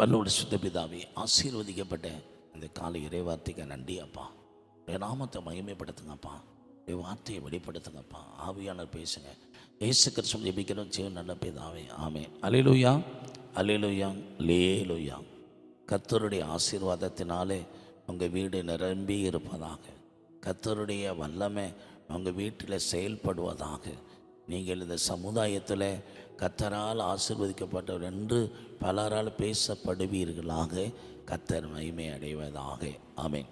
வல்லோட சுத்த பிதாவே ஆசீர்வதிக்கப்பட்ட இந்த காலை இறைவார்த்தைக்கு நன்றி அப்பா. நாமத்தை மகிமைப்படுத்துங்கப்பா. என் வார்த்தையை வெளிப்படுத்துங்கப்பா. ஆவியானர் பேசுங்க. ஏசு கிருஷ்ணம் ஜெபிக்கிறோம். ஜீவன் நல்ல பிதாவே. ஆமே அலையிலுயா அலையிலுயா லேலுயா கத்தருடைய ஆசீர்வாதத்தினாலே உங்கள் வீடு நிரம்பி இருப்பதாக. கத்தருடைய வல்லமை உங்கள் வீட்டில் செயல்படுவதாக. நீங்கள் இந்த சமுதாயத்தில் கத்தரால் ஆசிர்வதிக்கப்பட்டவர் என்று பலரால் பேசப்படுவீர்களாக. கத்தர் மகிமை அடைவதாக. ஆமேன்.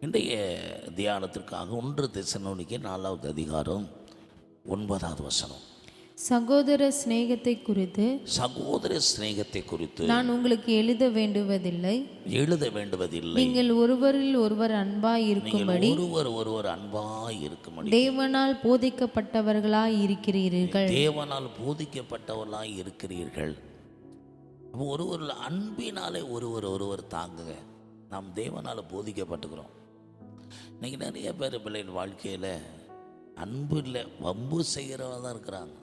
இன்றைய தியானத்திற்காக ஒன்று திசனோனிக்கு நாலாவது அதிகாரம் ஒன்பதாவது வசனம். சகோதர சிநேகத்தை குறித்து சகோதர சிநேகத்தை குறித்து நான் உங்களுக்கு எழுத வேண்டுவதில்லை. எழுத வேண்டுவதில்லை. நீங்கள் ஒருவரில் ஒருவர் அன்பாய் இருக்கும்படி ஒருவர் ஒருவர் அன்பாய் இருக்கும்படி தேவனால் போதிக்கப்பட்டவர்களாய் இருக்கிறீர்கள். தேவனால் போதிக்கப்பட்டவர்களாய் இருக்கிறீர்கள். ஒருவர் அன்பினாலே ஒருவர் ஒருவர் தாங்குங்க. நாம் தேவனால் போதிக்கப்பட்டுக்கிறோம். இன்னைக்கு நிறைய பேர் பிள்ளைகள் வாழ்க்கையில் அன்பு இல்லை வம்பு செய்கிறவங்க தான் இருக்கிறாங்க.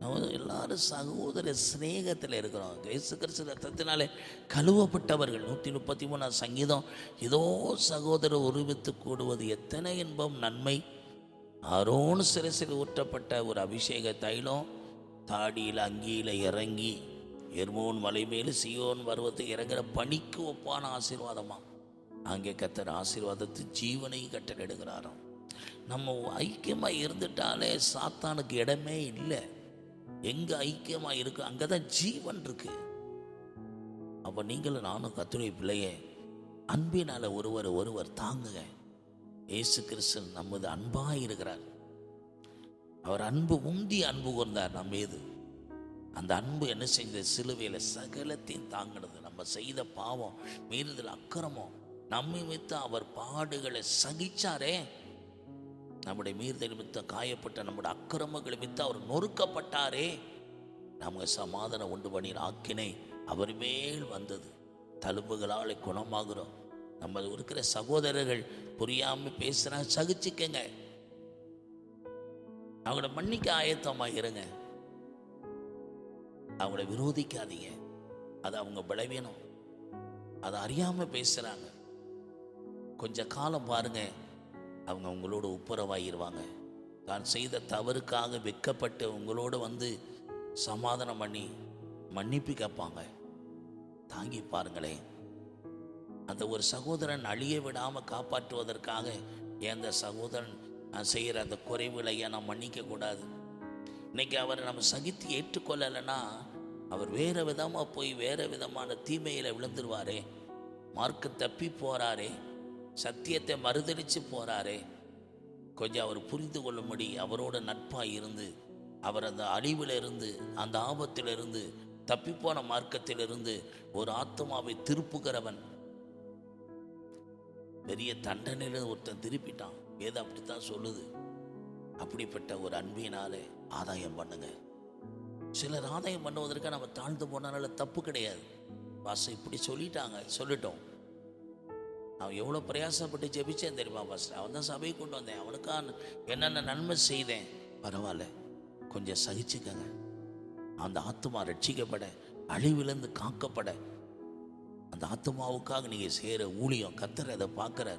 நம்ம எல்லாரும் சகோதர சிநேகத்தில் இருக்கிறோம். இயேசு கிறிஸ்து ரத்தத்தினாலே கழுவப்பட்டவர்கள். நூற்றி முப்பத்தி மூணாம் சங்கீதம் ஏதோ சகோதரர் உருவித்து கூடுவது எத்தனை இன்பம் நன்மை? அரோன் சிறு ஊற்றப்பட்ட ஒரு அபிஷேக தைலம் தாடியில் அங்கியில் இறங்கி எர்மோன் மலை மேல் சியோன் பருவத்தை இறங்குற பணிக்கு ஒப்பான ஆசீர்வாதமா? அங்கே கத்தர் ஆசீர்வாதத்து ஜீவனை கட்டளிடுகிறாராம் நம்ம ஐக்கியமாக இருந்துட்டாலே சாத்தானுக்கு இடமே இல்லை. எங்கே ஐக்கியமாக இருக்கு? அங்கே தான் ஜீவன் இருக்கு. அப்போ நீங்களும் நானும் கத்துரை பிள்ளையே அன்பினால ஒருவர் ஒருவர் தாங்குங்க. இயேசு கிறிஸ்தன் நமது அன்பாக இருக்கிறார். அவர் அன்பு உந்தி அன்பு கொண்டார் நம்ம மீது. அந்த அன்பு என்ன செஞ்ச சிலுவையில் சகலத்தையும் தாங்கினது. நம்ம செய்த பாவம் மீறுதல் அக்கிரமம் நம்மை மித்த அவர் பாடுகளை சகிச்சாரே. நம்முடைய மீறுதல் நிமித்தம் காயப்பட்ட நம்முடைய அக்கிரமங்கள் நிமித்தம் அவர் நொறுக்கப்பட்டாரே. நமக்கு சமாதானம் உண்டு பண்ணின ஆக்கினை அவர் மேல் வந்தது. தழும்புகளால் குணமாகிறோம். நம்ம இருக்கிற சகோதரர்கள் புரியாமல் பேசுனா சகிச்சுக்கங்க. அவங்கள மன்னிக்க ஆயத்தமாக இருங்க. அவங்கள விரோதிக்காதீங்க. அது அவங்க பலவீனம். அதை அறியாமல் பேசுகிறாங்க கொஞ்சம் காலம் பாருங்க. அவங்க உங்களோட ஒப்புரவாயிருவாங்க. தான் செய்த தவறுக்காக வெக்கப்பட்டு உங்களோட வந்து சமாதானம் பண்ணி மன்னிப்பு கேட்பாங்க. தாங்கி பாருங்களேன். அந்த ஒரு சகோதரன் அழிய விடாமல் காப்பாற்றுவதற்காக எந்த சகோதரன் நான் செய்கிற அந்த குறைவுகளை ஏன் நான் மன்னிக்க கூடாது இன்னைக்கு அவரை நம்ம சகித்து ஏற்றுக்கொள்ளலைன்னா அவர் வேறு விதமாக போய் வேறு விதமான தீமையில் விழுந்துருவாரே. மார்க்கு தப்பி போகிறாரே சத்தியத்தை மறுதளிச்சு போறாரே. கொஞ்சம் அவர் புரிந்து கொள்ளும்படி அவரோட நட்பாக இருந்து அவர் அந்த அழிவில் இருந்து அந்த ஆபத்திலிருந்து தப்பிப்போன மார்க்கத்திலிருந்து ஒரு ஆத்மாவை திருப்புகிறவன். பெரிய தண்டனையில் ஒருத்தன் திருப்பிட்டான். வேதம் அப்படித்தான் சொல்லுது. அப்படிப்பட்ட ஒரு அன்பினாலே ஆதாயம் பண்ணுங்க. சிலர் ஆதாயம் பண்ணுவதற்கு நம்ம தாழ்ந்து போனாலும் தப்பு கிடையாது. பாச இப்படி சொல்லிட்டாங்க. சொல்லிட்டோம். அவன் எவ்வளோ பிரயாசப்பட்டு ஜெபிச்சேன் தெரியுமா பாஸ்டர் அவன் தான் சபையை கொண்டு வந்தேன். அவனுக்காக என்னென்ன நன்மை செய்தேன்? பரவாயில்ல. கொஞ்சம் சகிச்சுக்கங்க. அந்த ஆத்மா ரட்சிக்கப்பட அழிவிலிருந்து காக்கப்பட. அந்த ஆத்மாவுக்காக நீங்கள் செய்கிற ஊழியம் கத்துற அதை பார்க்குறார்.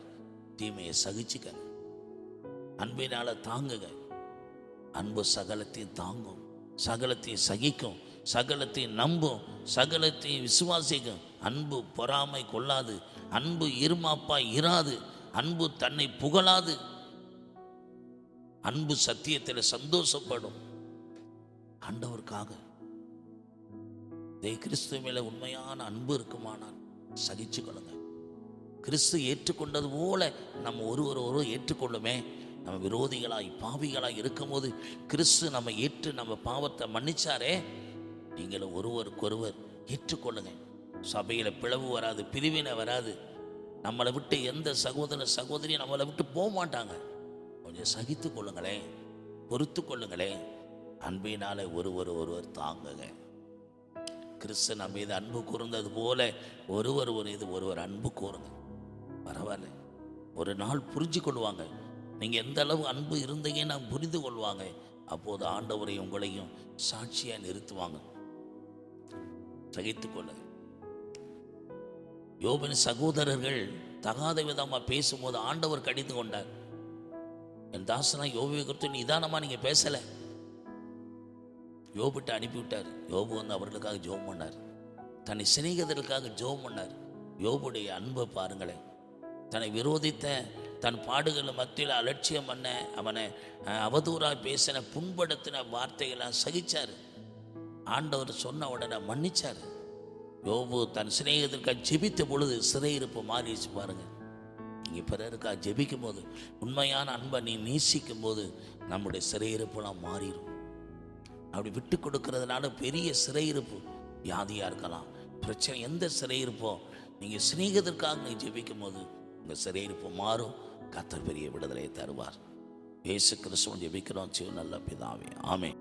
தீமையை சகிச்சுக்கங்க. அன்பினால் தாங்குங்க. அன்பு சகலத்தையும் தாங்கும். சகலத்தையும் சகிக்கும். சகலத்தையும் நம்பும் சகலத்தையும் விசுவாசிக்கும். அன்பு பொறாமை கொள்ளாது அன்பு இருமாப்பா இராது அன்பு தன்னை புகழாது. அன்பு சத்தியத்தில் சந்தோஷப்படும். ஆண்டவருக்காக. கிறிஸ்து மேல உண்மையான அன்பு இருக்குமானால் சகிச்சு கொள்ளுங்க. கிறிஸ்து ஏற்றுக்கொண்டது போல நம்ம ஒருவர் ஒருவர் ஏற்றுக்கொள்ளுமே. நம்ம விரோதிகளாய் பாவிகளாய் இருக்கும்போது கிறிஸ்து நம்ம ஏற்று நம்ம பாவத்தை மன்னிச்சாரே. நீங்களும் ஒருவருக்கொருவர் ஏற்றுக்கொள்ளுங்க. சபையில் பிளவு வராது பிரிவினை வராது. நம்மளை விட்டு எந்த சகோதர சகோதரியும் நம்மளை விட்டு போக மாட்டாங்க கொஞ்சம் சகித்து கொள்ளுங்களேன் பொறுத்து கொள்ளுங்களேன். அன்பினாலே ஒருவர் ஒருவர் தாங்குங்க. கிறிஸ்து நம்ம மீது அன்பு கூர்ந்தது போல ஒருவர் ஒரு இது ஒருவர் அன்பு கூறுங்க. பரவாயில்ல. ஒரு நாள் புரிஞ்சு கொள்வாங்க. நீங்கள் எந்த அளவு அன்பு இருந்தீங்கன்னு புரிந்து கொள்வாங்க. அப்போது ஆண்டவரை உங்களையும் சாட்சியாக நிறுத்துவாங்க. சகித்துக் கொள்ளுங்க யோபின் சகோதரர்கள் தகாத விதமாக பேசும்போது ஆண்டவர் கடிந்து கொண்டார். என் தாசனா யோபுவை குறித்து நிதானமாக நீங்கள் பேசலை. யோபிட்ட அனுப்பிவிட்டார். யோபு வந்து அவர்களுக்காக ஜோம் பண்ணார். தன்னை சிநேகிதர்களுக்காக ஜோம் பண்ணார். யோபுடைய அன்பை பாருங்களேன். தன்னை விரோதித்த தன் பாடுகள் மத்தியில் அலட்சியம் பண்ண அவனை அவதூறாக பேசின புண்படுத்தின வார்த்தைகளை சகிச்சார். ஆண்டவர் சொன்ன உடனே மன்னிச்சார். யோபு தன் சிநேகத்திற்காக ஜெபித்த பொழுது சிறையிருப்பு மாறிடுச்சு பாருங்க. நீங்கள் பிறருக்காக ஜெபிக்கும் போது உண்மையான அன்பை நீ நேசிக்கும் போது நம்முடைய சிறையிருப்புலாம் மாறிடும் அப்படி விட்டு கொடுக்கறதுனால பெரிய சிறையிருப்பு வியாதியாக இருக்கலாம். பிரச்சனை எந்த சிறையிருப்போ நீங்கள் சிநேகத்திற்காக நீ ஜெபிக்கும் போது உங்கள் சிறையிருப்பு மாறும். கத்தர் பெரிய விடுதலையை தருவார். இயேசு கிறிஸ்துவன் ஜெபிக்கிறோம். சிவ நல்ல பிதாவே. ஆமே